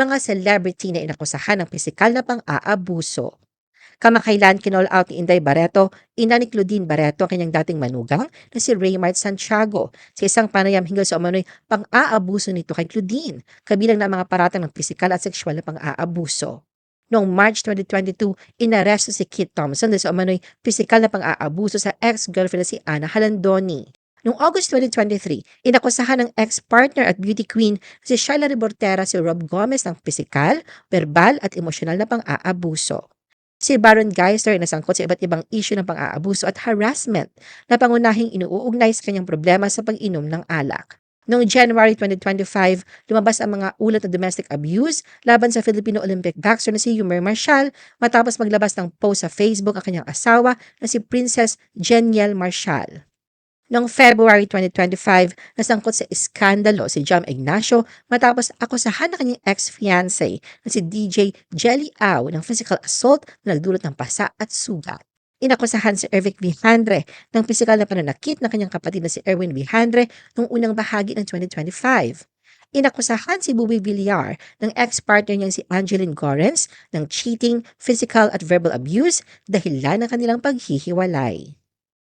mga celebrity na inakusahan ng pisikal na pang-aabuso. Kamakailan kinall out ni Inday Barreto, ina ni Claudine Barreto ang kanyang dating manugang na si Raymart Santiago sa isang panayam hinggil sa umano'y pang-aabuso nito kay Claudine, kabilang na mga paratang ng pisikal at sexual na pang-aabuso. Noong March 2022, inaresto si Kit Thompson sa umano'y pisikal na pang-aabuso sa ex-girlfriend na si Ana Halandoni. Noong August 2023, inakusahan ng ex-partner at beauty queen si Shyla Rebortera si Rob Gomez ng pisikal, verbal at emosyonal na pang-aabuso. Si Baron Geiser ay nasangkot sa iba't ibang issue ng pang-aabuso at harassment na pangunahing inuugnay sa kanyang problema sa pag-inom ng alak. Noong January 2025, lumabas ang mga ulat ng domestic abuse laban sa Filipino Olympic boxer na si Yumer Marshall matapos maglabas ng post sa Facebook ang kanyang asawa na si Princess Jeniel Marshall. Noong February 2025, nasangkot sa iskandalo si Jam Ignacio matapos akusahan ng kanyang ex-fiancé na si DJ Jelly Au ng physical assault na nagdulot ng pasa at sugat. Inakusahan si Ervic Vihandre ng pisikal na pananakit ng kanyang kapatid na si Erwin Vihandre noong unang bahagi ng 2025. Inakusahan si Bubi Villar ng ex-partner niyang si Angeline Gorens ng cheating, physical at verbal abuse dahilan ng kanilang paghihiwalay.